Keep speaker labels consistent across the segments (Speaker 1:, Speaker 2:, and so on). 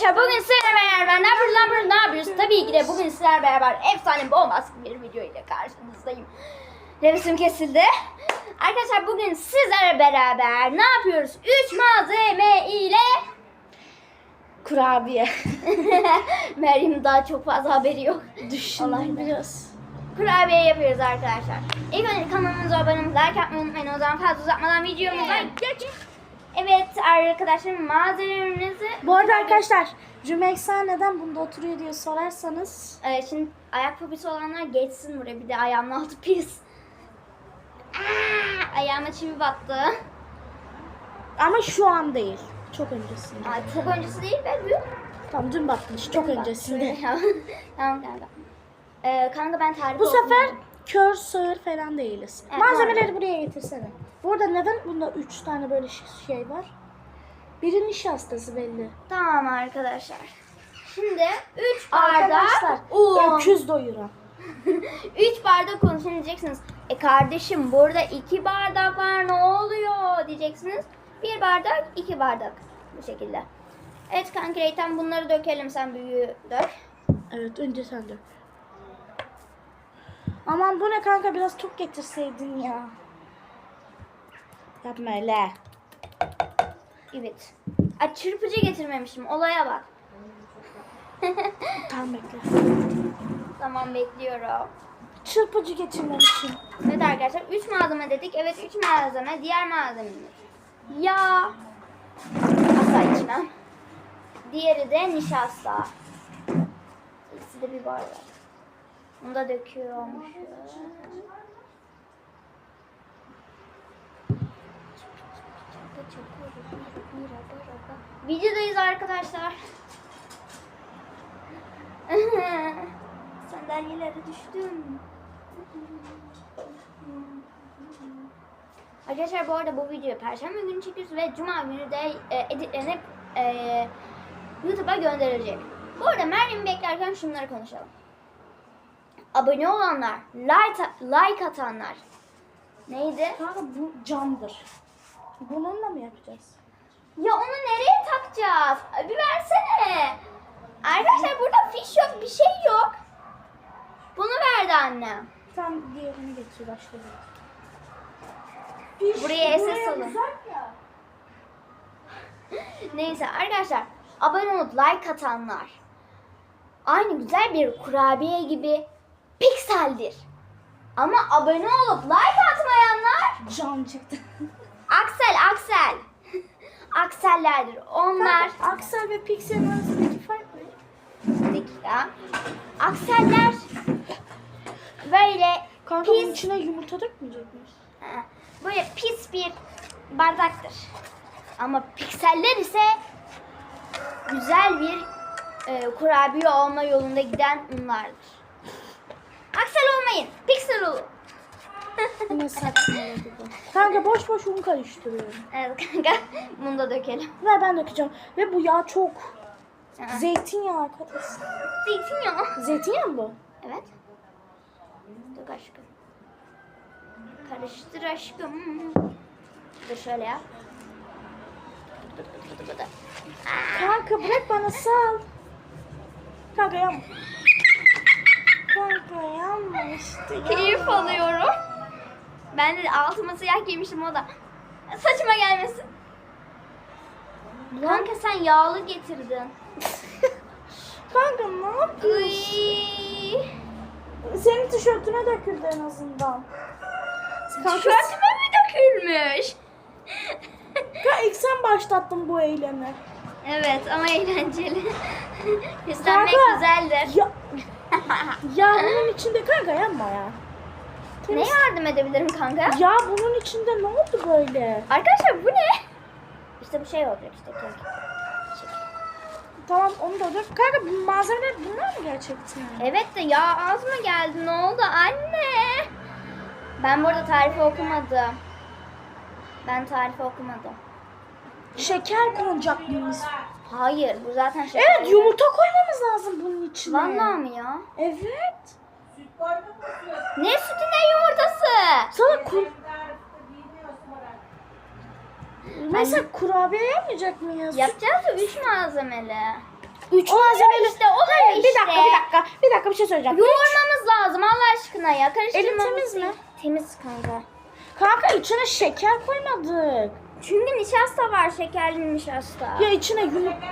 Speaker 1: Arkadaşlar bugün sizlerle beraber ne yapıyoruz ne yapıyoruz ne yapıyoruz? Tabii ki de bugün sizlerle beraber efsane bombastik bir video ile karşınızdayım. Nefesim kesildi. Arkadaşlar bugün sizlerle beraber ne yapıyoruz? 3 malzeme ile
Speaker 2: Kurabiye.
Speaker 1: Meryem'in daha çok fazla haberi yok.
Speaker 2: Düşündüm
Speaker 1: Olaylar.
Speaker 2: biraz.
Speaker 1: Kurabiye yapıyoruz arkadaşlar. İlk önce kanalımıza abone olmayı, like atmayı unutmayın. O zaman fazla uzatmadan videomuza geçin. Evet arkadaşlar malzemelerimizi
Speaker 2: Bu arada arkadaşlar Rümeysa neden bunda oturuyor diye sorarsanız
Speaker 1: Ee, şimdi ayak fobisi olanlar geçsin buraya. Bir de ayağımın altı pis. Aa, ayağıma çivi battı.
Speaker 2: ama şu an değil. Çok öncesinde.
Speaker 1: Ay, çok öncesi değil be büyük.
Speaker 2: Tamam dün batmış. Çok öncesinde.
Speaker 1: tamam kanka. Ee, kanka ben tarif
Speaker 2: Bu sefer
Speaker 1: okumadım.
Speaker 2: kör sağır falan değiliz.
Speaker 1: Evet,
Speaker 2: Malzemeleri buraya getirsene. Bu arada neden bunda 3 tane böyle şey var? Biri nişastası belli.
Speaker 1: Tamam arkadaşlar. Şimdi 3 bardak
Speaker 2: Arkadaşlar
Speaker 1: un.
Speaker 2: öküz doyuran.
Speaker 1: 3 bardak un şimdi diyeceksiniz. E kardeşim burada 2 bardak var ne oluyor diyeceksiniz. 1 bardak 2 bardak bu şekilde. Evet kanka Reytan bunları dökelim sen büyüğü dök.
Speaker 2: Evet önce sen dök. Aman bu ne kanka biraz çok getirseydin ya. Yapma öyle.
Speaker 1: Evet. Ay çırpıcı getirmemişim. Olaya bak.
Speaker 2: Tamam bekle.
Speaker 1: Tamam bekliyorum.
Speaker 2: Çırpıcı getirmemişim.
Speaker 1: Evet arkadaşlar 3 malzeme dedik. Evet 3 malzeme. Diğer malzememiz. Yağ. Asla içmem. Diğeri de nişasta. İkisi de bir bardak. Bunu da döküyormuş. Videodayız arkadaşlar. Sandalyelere düştüm. Arkadaşlar bu arada bu videoyu Perşembe günü çekiyoruz ve Cuma günü de e, editlenip e, YouTube'a gönderilecek. Bu arada Meryem'i beklerken şunları konuşalım. Abone olanlar, like, like atanlar. Neydi?
Speaker 2: Kanka bu camdır. Bununla mı yapacağız?
Speaker 1: Ya onu nereye takacağız? Bir versene. Arkadaşlar burada fiş yok, bir şey yok. Bunu verdi annem.
Speaker 2: Sen diğerini getir başlayalım.
Speaker 1: Buraya esas alın. Neyse arkadaşlar abone olup like atanlar aynı güzel bir kurabiye gibi pikseldir. Ama abone olup like atmayanlar
Speaker 2: Can çıktı.
Speaker 1: aksel aksel. Aksellerdir. Onlar
Speaker 2: Kanka, Aksel ve Pixel arasındaki fark ne?
Speaker 1: dakika. Akseller böyle
Speaker 2: Kanka bunun
Speaker 1: pis
Speaker 2: içine yumurta dökmeyecek miyiz?
Speaker 1: Ha, böyle pis bir bardaktır. Ama pikseller ise güzel bir e, kurabiye olma yolunda giden unlardır. Aksel olmayın, piksel olun.
Speaker 2: Yine saçmaladı bu. Kanka boş boş un karıştırıyorum.
Speaker 1: evet kanka, bunu da dökelim.
Speaker 2: Ver ben dökeceğim. Ve bu yağ çok.
Speaker 1: Ha,
Speaker 2: Zeytinyağı arkadaşlar.
Speaker 1: Zeytinyağı.
Speaker 2: Zeytinyağı mı bu?
Speaker 1: Evet. Dök aşkım. Karıştır aşkım. Dur şöyle yap.
Speaker 2: Kanka bırak bana sal. Kanka yanma. Kanka yanma işte.
Speaker 1: Keyif alıyorum. Ben de altıma siyah giymişim o da. Saçıma gelmesin. Kanka sen yağlı getirdin.
Speaker 2: Kanka ne yapıyorsun? Senin tişörtüne döküldü en azından. Kanka,
Speaker 1: Tişörtüme mi dökülmüş?
Speaker 2: kanka ilk sen başlattın bu eylemi.
Speaker 1: evet ama eğlenceli. Göstermek güzeldir.
Speaker 2: Ya, ya bunun içinde kanka yanma ya.
Speaker 1: Ne yardım edebilirim kanka?
Speaker 2: Ya bunun içinde ne oldu böyle?
Speaker 1: Arkadaşlar bu ne? İşte bu şey olacak işte kek.
Speaker 2: Tamam onu da dök. Kanka bu malzemeler bunlar mı gerçekten?
Speaker 1: Evet de ya az mı geldi? Ne oldu anne? Ben burada tarifi okumadım. Ben tarifi okumadım.
Speaker 2: Şeker konacak mıyız?
Speaker 1: Hayır bu zaten şey.
Speaker 2: Evet yumurta koymamız lazım bunun içine.
Speaker 1: Vallahi mı ya?
Speaker 2: Evet.
Speaker 1: Ne sütü ne yumurtası?
Speaker 2: Sana kur... Mesela kurabiye yapmayacak mıyız?
Speaker 1: Yapacağız da üç malzemeli.
Speaker 2: Üç
Speaker 1: Oluyor
Speaker 2: malzemeli.
Speaker 1: işte, oluyor
Speaker 2: Hayır, bir
Speaker 1: işte.
Speaker 2: dakika bir dakika. Bir dakika bir şey söyleyeceğim.
Speaker 1: Yoğurmamız lazım Allah aşkına ya. Karıştırmamız
Speaker 2: Elin temiz mi?
Speaker 1: Temiz kanka.
Speaker 2: Kanka içine şeker koymadık.
Speaker 1: Çünkü nişasta var şekerli nişasta.
Speaker 2: Ya içine yumurta...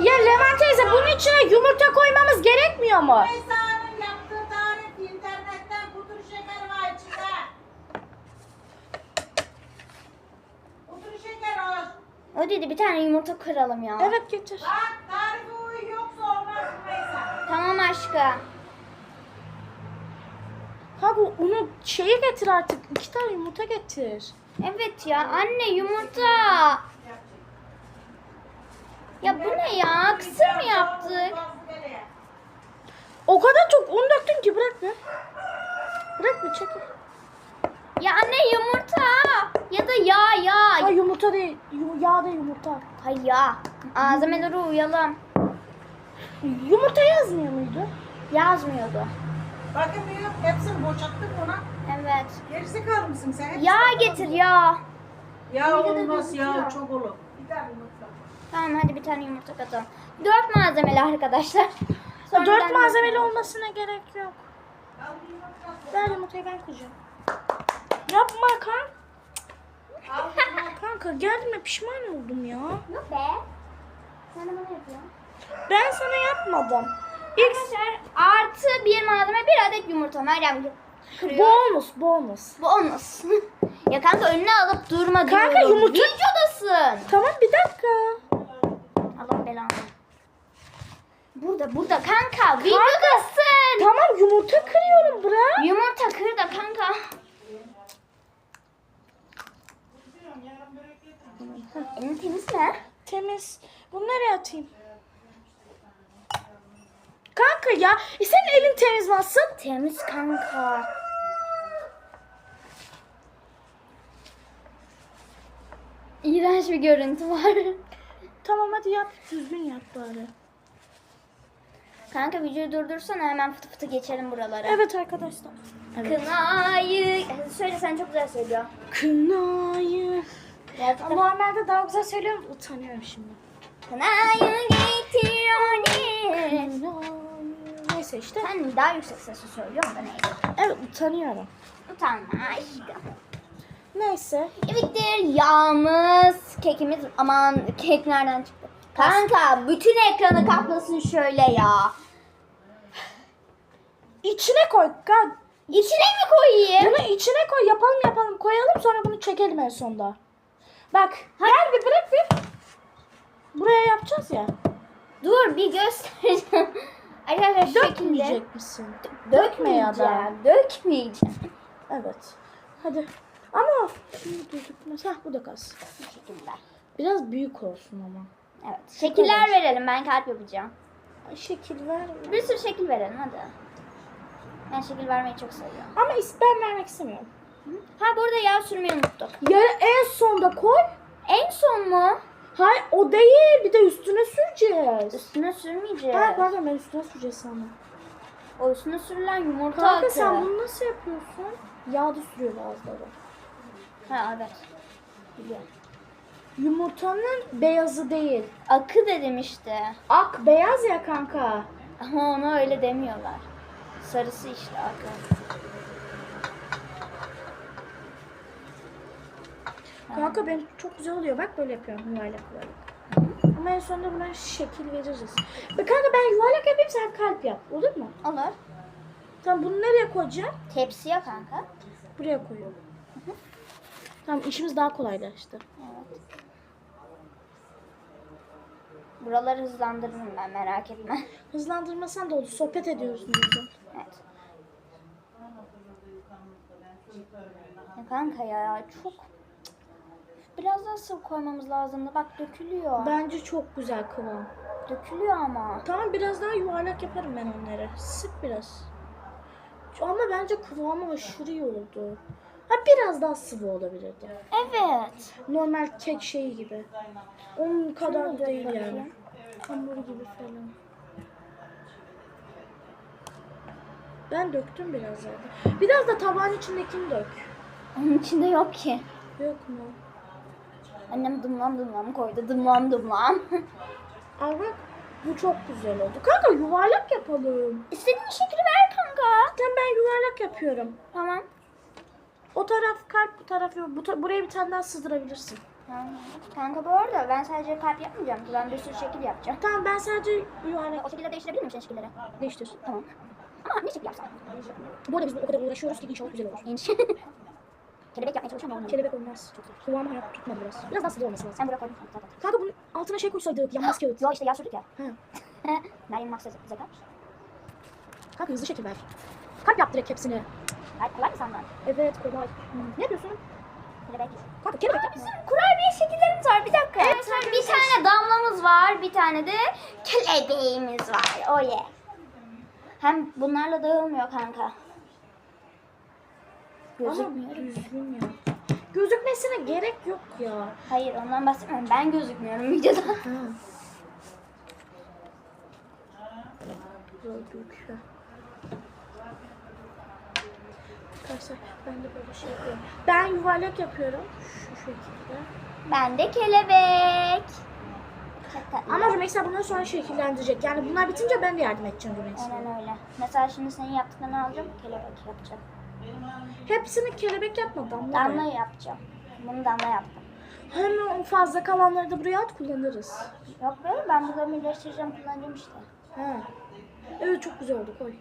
Speaker 2: Ya Leman teyze bunun içine yumurta koymamız gerekmiyor mu?
Speaker 3: Meysa'nın yaptığı tarif internetten pudra şeker var içinde. Pudra şeker var.
Speaker 1: Dedi bir tane yumurta kıralım ya.
Speaker 2: Evet getir.
Speaker 3: Bak tarifi uy yoksa olmaz.
Speaker 1: Tamam aşkım.
Speaker 2: Kanka onu şeyi getir artık. İki tane yumurta getir.
Speaker 1: Evet ya anne yumurta. Ya bu ne ya? Kısır mı yaptık?
Speaker 2: O kadar çok un döktün ki bırak be. Bırak bir çekil.
Speaker 1: Ya anne yumurta. Ya da yağ yağ.
Speaker 2: Ay yumurta değil. Yu- yağ da yumurta.
Speaker 1: Hay ya. Malzemelere uyalım.
Speaker 2: Yumurta yazmıyor muydu?
Speaker 1: Yazmıyordu.
Speaker 3: Bakın büyük hepsini boşalttık ona.
Speaker 1: Evet.
Speaker 3: Gerizekalı mısın sen? Hepsini
Speaker 1: Yağ getir ya.
Speaker 3: Ya
Speaker 1: Bir
Speaker 3: olmaz ya çok olur. Bir tane yumurta.
Speaker 1: Tamam hadi bir tane yumurta katalım. Dört malzemeli arkadaşlar. Sonra
Speaker 2: dört malzemeli olmasına gerek yok.
Speaker 3: Bir.
Speaker 2: Ver yumurtayı ben koyacağım. Yapma kan. Kanka gelme pişman oldum ya.
Speaker 1: Yok be. Sen de bana yapıyorsun.
Speaker 2: Ben sana yapmadım. İlk
Speaker 1: Arkadaşlar artı bir malzeme bir adet yumurta. Meryem kırıyor.
Speaker 2: bonus bonus.
Speaker 1: Olmasın. ya kanka önüne alıp durma
Speaker 2: Kanka,
Speaker 1: diyorum.
Speaker 2: yumurta-
Speaker 1: Videodasın.
Speaker 2: Tamam bir dakika.
Speaker 1: Allah belanı. Burada burada kanka videodasın.
Speaker 2: Tamam yumurta kırıyorum bırak.
Speaker 1: Yumurta kır da kanka. Elin temiz mi?
Speaker 2: Temiz. Nereye atayım? Kanka ya e senin elin temiz nasıl?
Speaker 1: Temiz kanka. İğrenç bir görüntü var.
Speaker 2: Tamam hadi yap. Düzgün yap bari.
Speaker 1: Kanka videoyu durdursana hemen fıtı fıtı geçelim buralara.
Speaker 2: Evet arkadaşlar. Evet.
Speaker 1: Kınayı... Söyle sen çok güzel söylüyor.
Speaker 2: Kınayı.
Speaker 1: Ya,
Speaker 2: Normalde daha güzel söylüyorum. Utanıyorum şimdi.
Speaker 1: Kınayı getir.
Speaker 2: Neyse işte.
Speaker 1: Sen daha yüksek sesle söylüyorsun da neyse.
Speaker 2: Evet utanıyorum.
Speaker 1: Utanma aşkım.
Speaker 2: Neyse.
Speaker 1: Evettir yağımız, kekimiz aman kek nereden çıktı? Kanka bütün ekranı kaplasın şöyle ya.
Speaker 2: İçine koy. Ka-
Speaker 1: İçine mi koyayım?
Speaker 2: Bunu içine koy. Yapalım yapalım. Koyalım sonra bunu çekelim en sonda. Bak. Gel bir bırak bir. Buraya yapacağız ya.
Speaker 1: Dur bir göstereceğim. Arkadaşlar şu şekilde.
Speaker 2: Dökmeyecek misin?
Speaker 1: Dökme ya da. Dökmeyeceğim.
Speaker 2: Evet. Hadi. Ama gözükmez. Hah bu da kalsın.
Speaker 1: Bu şekilde.
Speaker 2: Biraz büyük olsun ama.
Speaker 1: Evet. Şekiller verelim ben kalp yapacağım.
Speaker 2: Şekil ver.
Speaker 1: Bir sürü şekil verelim hadi. Ben şekil vermeyi çok seviyorum.
Speaker 2: Ama ben vermek istemiyorum.
Speaker 1: Ha burada yağ sürmeyi unuttuk.
Speaker 2: Ya en sonda koy.
Speaker 1: En son mu?
Speaker 2: Hayır o değil. Bir de üstüne süreceğiz.
Speaker 1: Üstüne sürmeyeceğiz.
Speaker 2: Ha pardon ben üstüne süreceğiz sandım.
Speaker 1: O üstüne sürülen yumurta
Speaker 2: Kanka
Speaker 1: akı.
Speaker 2: sen bunu nasıl yapıyorsun? Yağda sürüyor bazıları.
Speaker 1: Ha evet. Biliyorum.
Speaker 2: Yumurtanın beyazı değil.
Speaker 1: Akı dedim işte.
Speaker 2: Ak beyaz ya kanka.
Speaker 1: Ama ona öyle demiyorlar. Sarısı işte akı.
Speaker 2: Kanka benim çok güzel oluyor. Bak böyle yapıyorum yuvarlak yuvarlak. Ama en sonunda buna şekil veririz. Bak kanka ben yuvarlak yapayım sen kalp yap. Olur mu?
Speaker 1: Olur.
Speaker 2: Tamam bunu nereye koyacağım?
Speaker 1: Tepsiye kanka.
Speaker 2: Buraya koyuyorum. Tamam işimiz daha kolaylaştı.
Speaker 1: Evet. Buraları hızlandırırım ben merak etme.
Speaker 2: Hızlandırmasan da olur. Sohbet ediyoruz güzel.
Speaker 1: Evet. Ya kanka ya çok biraz daha sıvı koymamız lazımdı. Bak dökülüyor.
Speaker 2: Bence çok güzel kıvam.
Speaker 1: Dökülüyor ama.
Speaker 2: Tamam biraz daha yuvarlak yaparım ben onları. Sık biraz. Ama bence kıvamı aşırı iyi oldu. Ha biraz daha sıvı olabilirdi.
Speaker 1: Evet.
Speaker 2: Normal kek şeyi gibi. Onun kadar değil yani. Hamur gibi falan. Ben döktüm biraz zaten. Biraz da tabağın içindekini dök.
Speaker 1: Onun içinde yok ki.
Speaker 2: Yok mu?
Speaker 1: Annem dımlam dımlam koydu. Dımlam dımlam.
Speaker 2: Al bak. Bu çok güzel oldu. Kanka yuvarlak yapalım.
Speaker 1: İstediğin şekli ver kanka.
Speaker 2: Tamam ben yuvarlak yapıyorum.
Speaker 1: Tamam.
Speaker 2: O taraf kalp, bu taraf yok. Bu ta- buraya bir tane daha sığdırabilirsin.
Speaker 1: Tamam. Kanka bu arada ben sadece kalp yapmayacağım ki ben bir sürü şekil yapacağım.
Speaker 2: Tamam ben sadece yuvarlak
Speaker 1: O şekilleri değiştirebilir miyim senin şekilleri?
Speaker 2: değiştir.
Speaker 1: Tamam. Ama ne şekil yapsam?
Speaker 2: Bu arada biz o kadar uğraşıyoruz ki inşallah güzel olur.
Speaker 1: İnş. Kelebek yapmaya çalışıyorum olmuyor.
Speaker 2: Kelebek olmaz. Kıvamı hayat tutmadı biraz. Biraz daha sıvı olması lazım.
Speaker 1: Sen buraya koydun zaten.
Speaker 2: Kanka bunun altına şey koysaydık. Yanmaz kağıt.
Speaker 1: Yo işte yağ sürdük ya.
Speaker 2: Ha.
Speaker 1: Meryem Maksat Zekar.
Speaker 2: Kanka hızlı şekil ver. Kalp yap direkt hepsini.
Speaker 1: Ay kolay mı sandın?
Speaker 2: Evet kolay. Ne yapıyorsun?
Speaker 1: Kelebek.
Speaker 2: Kanka kelebek yap.
Speaker 1: Kurabiye şekillerimiz var. Bir dakika. Evet, bir tane damlamız var. Bir tane de kelebeğimiz var. Oh yeah. Hem bunlarla dağılmıyor kanka.
Speaker 2: Ama
Speaker 1: Gözükmüyor.
Speaker 2: düzgün ya. Gözükmesine gerek yok ya.
Speaker 1: Hayır ondan bahsetmiyorum. Ben gözükmüyorum videoda.
Speaker 2: Ya. Arkadaşlar ben de böyle şey yapıyorum. Ben yuvarlak yapıyorum. Şu şekilde.
Speaker 1: Ben de kelebek.
Speaker 2: Ama Rümeysa bundan sonra şekillendirecek. Yani bunlar bitince ben de yardım edeceğim Rümeysa'ya.
Speaker 1: Aynen öyle. Mesela şimdi senin yaptıklarını alacağım. Kelebek yapacağım.
Speaker 2: Hepsini kelebek yapma damla.
Speaker 1: Damla
Speaker 2: da.
Speaker 1: yapacağım. Bunu damla yaptım.
Speaker 2: Hem o fazla kalanları da buraya at kullanırız.
Speaker 1: Yok be ben bunları birleştireceğim kullanacağım işte.
Speaker 2: Ha. Evet çok güzel oldu koy.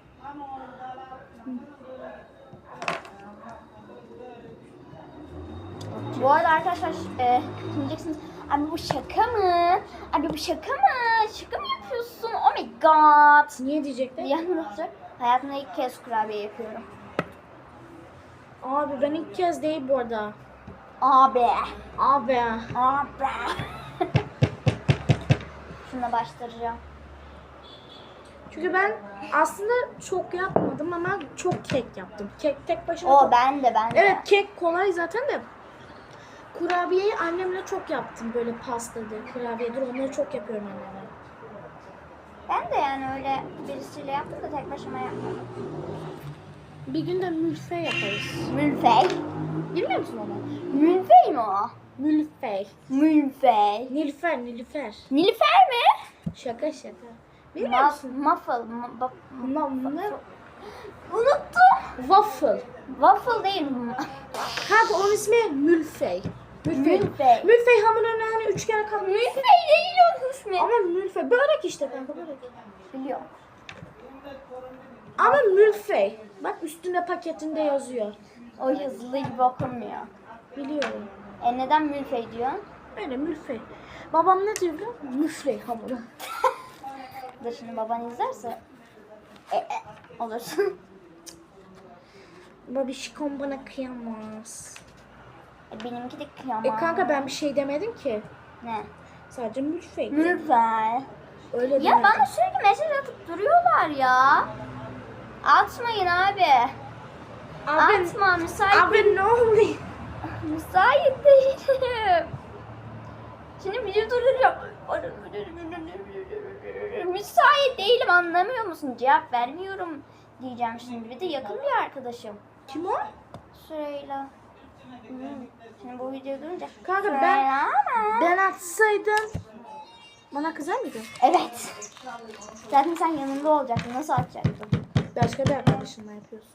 Speaker 1: Bu arada arkadaşlar e, diyeceksiniz abi bu şaka mı? Abi bu şaka mı? Şaka mı yapıyorsun? Oh my god.
Speaker 2: Niye diyecekler?
Speaker 1: Diyanlar hayatımda ilk kez kurabiye yapıyorum.
Speaker 2: Abi ben ilk kez değil bu arada.
Speaker 1: Abi.
Speaker 2: Abi.
Speaker 1: Abi. Şuna başlayacağım.
Speaker 2: Çünkü ben aslında çok yapmadım ama çok kek yaptım. Kek tek başına
Speaker 1: O ben de ben de.
Speaker 2: Evet kek kolay zaten de. Kurabiyeyi annemle çok yaptım. Böyle pastadır, kurabiyedir onları çok yapıyorum annemle.
Speaker 1: Ben de yani öyle birisiyle yaptım da tek başıma yapmadım.
Speaker 2: Bir gün de mülfey yaparız.
Speaker 1: Mülfey.
Speaker 2: Bilmiyor musun onu?
Speaker 1: Mülfey mi o?
Speaker 2: Mülfey.
Speaker 1: Mülfey.
Speaker 2: Nilüfer, Nilüfer.
Speaker 1: Nilüfer mi?
Speaker 2: Şaka şaka. Bilmiyor
Speaker 1: Muff,
Speaker 2: musun?
Speaker 1: muffle. mu- bak-
Speaker 2: Ma- ne?
Speaker 1: Unuttum.
Speaker 2: Waffle.
Speaker 1: Waffle değil.
Speaker 2: Kanka onun ismi mülfey. Mülfey.
Speaker 1: Mülfey.
Speaker 2: Mülfey hamurunu hani üçgen kaplı.
Speaker 1: Mülfey değil onun ismi.
Speaker 2: Ama mülfey. Börek işte kanka börek.
Speaker 1: Biliyorum.
Speaker 2: Ama mülfey. Bak üstünde paketinde yazıyor.
Speaker 1: O yazılı gibi okunmuyor.
Speaker 2: Biliyorum.
Speaker 1: E neden mülfey diyorsun?
Speaker 2: Öyle mülfey. Babam ne diyor biliyor musun? Müfley hamuru.
Speaker 1: Dur şimdi baban izlerse. E, e, olursun.
Speaker 2: Babişkom bana kıyamaz.
Speaker 1: E, benimki de kıyamam.
Speaker 2: E kanka ben bir şey demedim ki.
Speaker 1: Ne?
Speaker 2: Sadece mülfey.
Speaker 1: Mülfey.
Speaker 2: Öyle
Speaker 1: Ya
Speaker 2: demedim.
Speaker 1: bana sürekli mesaj atıp duruyorlar ya. Atmayın abi.
Speaker 2: Abi,
Speaker 1: Atma müsait
Speaker 2: abi ne oluyor?
Speaker 1: Müsait değilim. Şimdi biri duruyor. Müsait değilim anlamıyor musun? Cevap vermiyorum diyeceğim şimdi. Bir de yakın bir arkadaşım.
Speaker 2: Kim o?
Speaker 1: Süreyla. Şimdi bu videoyu duyunca.
Speaker 2: Kanka ben-
Speaker 1: Süreyla mı?
Speaker 2: Ben atsaydım bana kızar mıydın?
Speaker 1: Evet. Zaten sen yanında olacaktın. Nasıl atacaktın?
Speaker 2: Başka bir arkadaşınla yapıyorsun.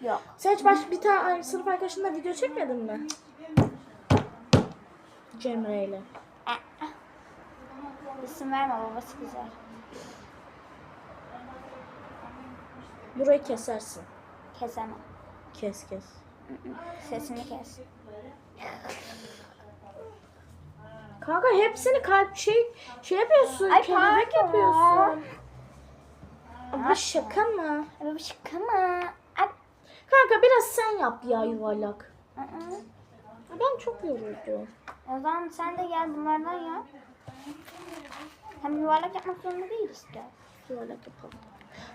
Speaker 1: Yok.
Speaker 2: Sen hiç baş, bir tane sınıf arkadaşınla video çekmedin mi? Cemre ile.
Speaker 1: İsim verme babası güzel.
Speaker 2: Burayı kesersin.
Speaker 1: Kesemem.
Speaker 2: Kes kes.
Speaker 1: Sesini kes.
Speaker 2: Kanka hepsini kalp şey şey yapıyorsun.
Speaker 1: Ay,
Speaker 2: kelebek
Speaker 1: pardon.
Speaker 2: yapıyorsun. Abi şaka mı?
Speaker 1: Abi şaka mı? Abi.
Speaker 2: Kanka biraz sen yap ya yuvarlak. Ben çok yoruldum.
Speaker 1: O zaman sen de gel bunlardan yap. Hem yuvarlak yapmak zorunda değiliz ki.
Speaker 2: Yuvarlak yapalım.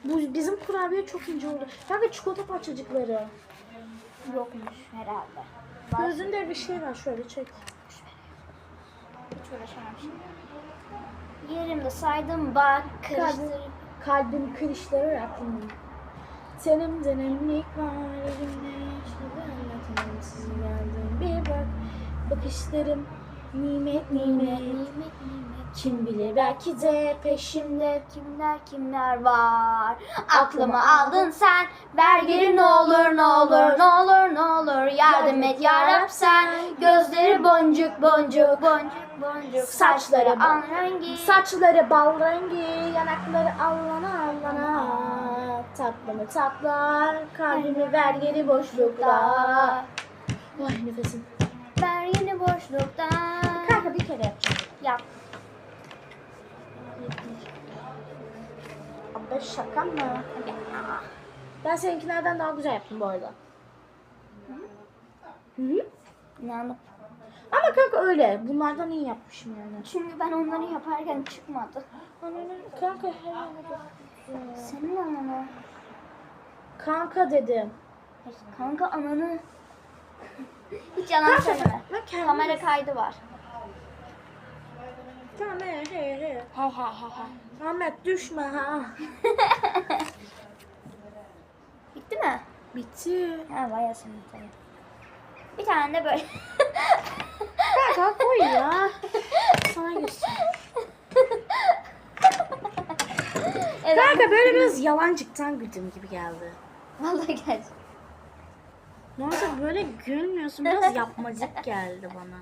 Speaker 2: Bu bizim kurabiye çok ince oldu. Kanka çikolata parçacıkları.
Speaker 1: Yokmuş herhalde. Var.
Speaker 2: Gözünde bir şey var şöyle çek.
Speaker 1: Hiç uğraşamam şimdi. Yerimde saydım bak karıştırıp.
Speaker 2: Kalbim kırışları aklımda. Senin dönemlik var elimde yaşadı anlatamam sizi geldim bir bak bakışlarım nimet nimet
Speaker 1: Nimet nimet
Speaker 2: Kim bilir belki de peşimde.
Speaker 1: Kimler kimler var? Aklımı aldın sen. Ver geri ne olur ne olur ne olur ne olur. Yardım et yarab sen. Gözleri boncuk boncuk boncuk boncuk.
Speaker 2: Saçları
Speaker 1: an rengi.
Speaker 2: Saçları bal rengi, yanakları allana allana. Tatlı mı tatlar, kalbimi ver geri boşlukta. Vay nefesim.
Speaker 1: Ver yeni boşlukta. Yap.
Speaker 2: Abla şaka mı? Ben seninkilerden daha güzel yaptım bu arada. Hı hı.
Speaker 1: İnandım.
Speaker 2: Ama kanka öyle. Bunlardan iyi yapmışım yani.
Speaker 1: Çünkü ben onları yaparken çıkmadı.
Speaker 2: Anne kanka güzel.
Speaker 1: Senin ananı.
Speaker 2: Kanka dedim.
Speaker 1: Kanka ananı. Hiç yalan
Speaker 2: Kanka
Speaker 1: söyleme.
Speaker 2: ben kendim...
Speaker 1: Kamera kaydı var.
Speaker 2: Tamam he he he.
Speaker 1: He he he he.
Speaker 2: Ahmet düşme ha.
Speaker 1: Bitti mi?
Speaker 2: Bitti.
Speaker 1: Ha senin tabii. Bir tane de böyle.
Speaker 2: Kanka koy ya. Sana göster.
Speaker 1: evet.
Speaker 2: Kanka böyle biraz yalancıktan güldüm gibi geldi.
Speaker 1: Vallahi gerçekten.
Speaker 2: Normalde böyle gülmüyorsun. Biraz yapmacık geldi bana.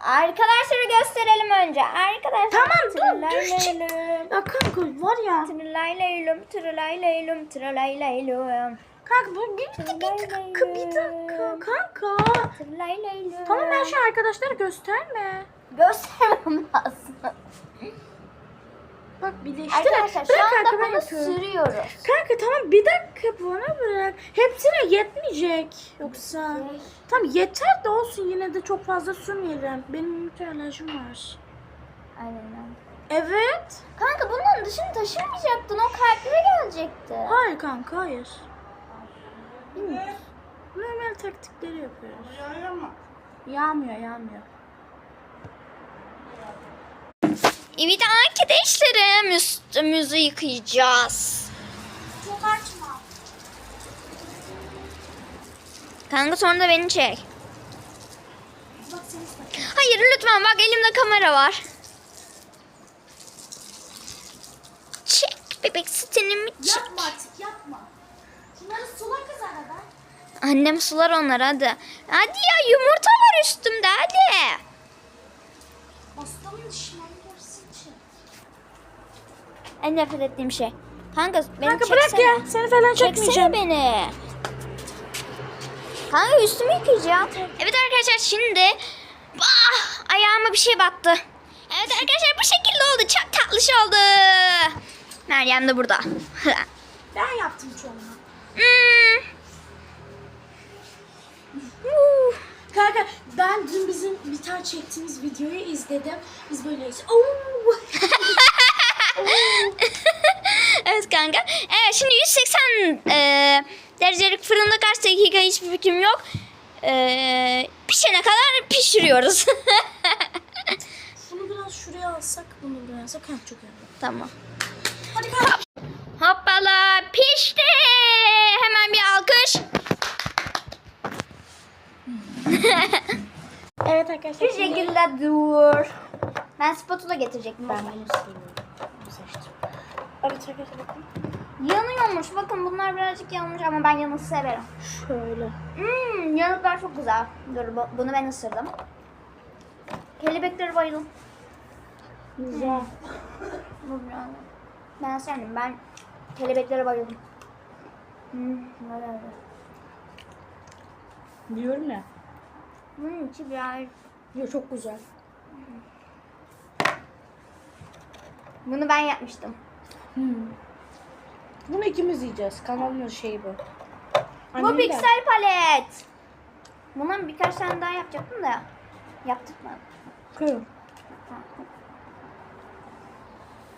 Speaker 1: Arkadaşları gösterelim önce. Arkadaşlar.
Speaker 2: Tamam, dur, düşecek. Ya kanka var ya.
Speaker 1: Leylum, tırılay leylum.
Speaker 2: Kanka bu bir, bir, bir dakika bir dakika kanka. Tamam ben şu arkadaşlara gösterme.
Speaker 1: Göstermem lazım.
Speaker 2: Bak birleştir.
Speaker 1: Arkadaşlar şu
Speaker 2: Bırak
Speaker 1: anda
Speaker 2: kanka ben
Speaker 1: bunu
Speaker 2: yapıyorum.
Speaker 1: sürüyoruz.
Speaker 2: Kanka tamam bir dakika bana bırak. Hepsine yetmeyecek. Yoksa. Tamam yeter de olsun yine de çok fazla sürmeyelim. Benim alerjim var.
Speaker 1: Aynen.
Speaker 2: Evet.
Speaker 1: Kanka bunların dışını taşımayacaktın. O kalplere gelecekti.
Speaker 2: Hayır kanka hayır.
Speaker 1: Bilmiyorum.
Speaker 2: Normal taktikleri yapıyoruz. Yağmıyor yağmıyor.
Speaker 1: Evet arkadaşlarım üstümüzü yıkayacağız.
Speaker 2: Çok açma.
Speaker 1: Kanka sonra da beni çek.
Speaker 2: Bak.
Speaker 1: Hayır lütfen bak elimde kamera var. Çek bebek sütünümü çek.
Speaker 2: Yapma artık yapma. Şunları sula kız arada.
Speaker 1: Annem sular onları hadi. Hadi ya yumurta var üstümde hadi.
Speaker 2: Görürsün için.
Speaker 1: En nefret ettiğim şey. Kanka beni
Speaker 2: Kanka
Speaker 1: çeksene.
Speaker 2: bırak ya. Seni falan
Speaker 1: Çeksene
Speaker 2: çekmeyeceğim.
Speaker 1: beni. Kanka üstümü yıkayacağım. Evet arkadaşlar şimdi ah, ayağıma bir şey battı. Evet arkadaşlar bu şekilde oldu. Çok tatlış oldu. Meryem de burada.
Speaker 2: Ben yaptım çoğunu.
Speaker 1: Hmm.
Speaker 2: Kanka ben dün bizim bir tane çektiğimiz videoyu izledim. Biz böyleyiz. Oo.
Speaker 1: evet kanka. Evet şimdi 180 e, derecelik fırında kaç dakika hiçbir fikrim yok. E, pişene kadar pişiriyoruz.
Speaker 2: Bunu biraz şuraya alsak, bunu buraya alsak. Ha, çok iyi.
Speaker 1: tamam.
Speaker 2: Hadi kanka.
Speaker 1: Hoppala pişti. Hemen bir alkış.
Speaker 2: Evet arkadaşlar.
Speaker 1: Bir şekilde dur. Ben spatula getirecektim.
Speaker 2: Ben bunu seviyorum. Evet arkadaşlar bakın.
Speaker 1: Yanıyormuş. Bakın bunlar birazcık yanmış ama ben yanısı severim.
Speaker 2: Şöyle.
Speaker 1: Hmm, yanıklar çok güzel. Dur bu- bunu ben ısırdım. Kelebekleri bayıldım.
Speaker 2: Güzel.
Speaker 1: Bu biraz- Ben sevdim. Ben kelebeklere bayıldım. Hmm, öyle.
Speaker 2: Diyorum ya.
Speaker 1: Bunun içi biraz...
Speaker 2: Yo çok güzel.
Speaker 1: Bunu ben yapmıştım.
Speaker 2: Hmm. Bunu ikimiz yiyeceğiz. Kanalın şeyi bu.
Speaker 1: Bu
Speaker 2: de-
Speaker 1: piksel palet. Bundan birkaç tane daha yapacaktım da yaptık mı?
Speaker 2: Koyun.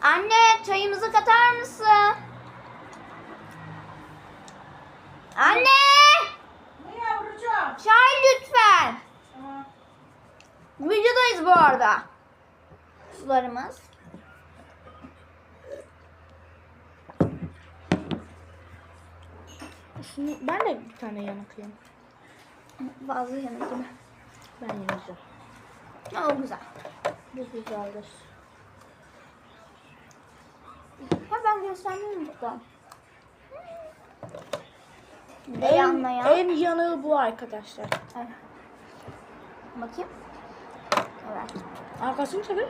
Speaker 1: Anne çayımızı katar mısın? Anne!
Speaker 3: Ne yavrucuğum?
Speaker 1: Çay lütfen.
Speaker 3: Tamam.
Speaker 1: Videodayız bu arada. Sularımız.
Speaker 2: Şunu, ben de bir tane yanık yiyeyim.
Speaker 1: Bazı yanık gibi.
Speaker 2: Ben yemeyeceğim.
Speaker 1: O güzel.
Speaker 2: Bu güzeldir.
Speaker 1: Ha ben göstermiyorum burada.
Speaker 2: En,
Speaker 1: yanmaya.
Speaker 2: en yanığı bu arkadaşlar.
Speaker 1: Evet. Bakayım. Evet.
Speaker 2: Arkasını çevir.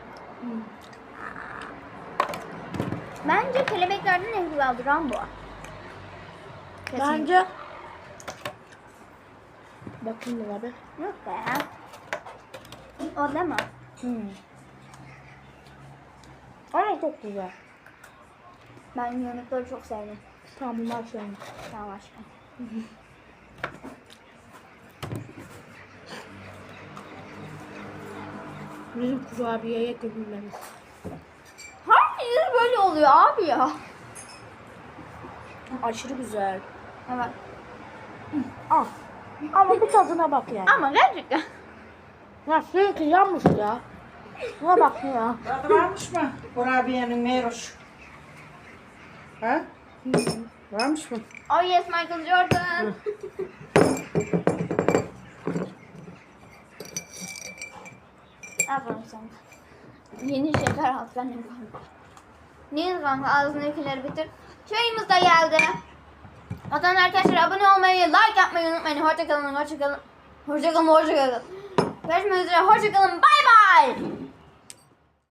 Speaker 1: Bence kelebeklerden en güzel duran bu. Kesinlikle.
Speaker 2: Bence Bakayım bir abi.
Speaker 1: Yok be. O deme.
Speaker 2: Hmm. Ama çok güzel.
Speaker 1: Ben yanıkları çok sevdim.
Speaker 2: Tamam bunlar senin.
Speaker 1: Tamam aşkım.
Speaker 2: Bizim kurabiyeye gömülmemiz.
Speaker 1: Herkes böyle oluyor abi ya.
Speaker 2: Aşırı güzel.
Speaker 1: Evet.
Speaker 2: Al. Ama bir tadına bak yani.
Speaker 1: Ama gerçekten.
Speaker 2: Ya sürekli yanmış ya. Buna bak ya.
Speaker 3: Tadı varmış mı? Kurabiyenin Meroş. Ha? Varmış mı?
Speaker 1: Oh yes Michael Jordan. Aferin sana. Yeni şeker al sen de kanka. Niye kanka ağzındakileri bitir. Çayımız da geldi. Vatan arkadaşlar abone olmayı, like yapmayı unutmayın. Hoşçakalın, hoşçakalın. Hoşçakalın, hoşçakalın. Görüşmek üzere, hoşçakalın. Bay bay.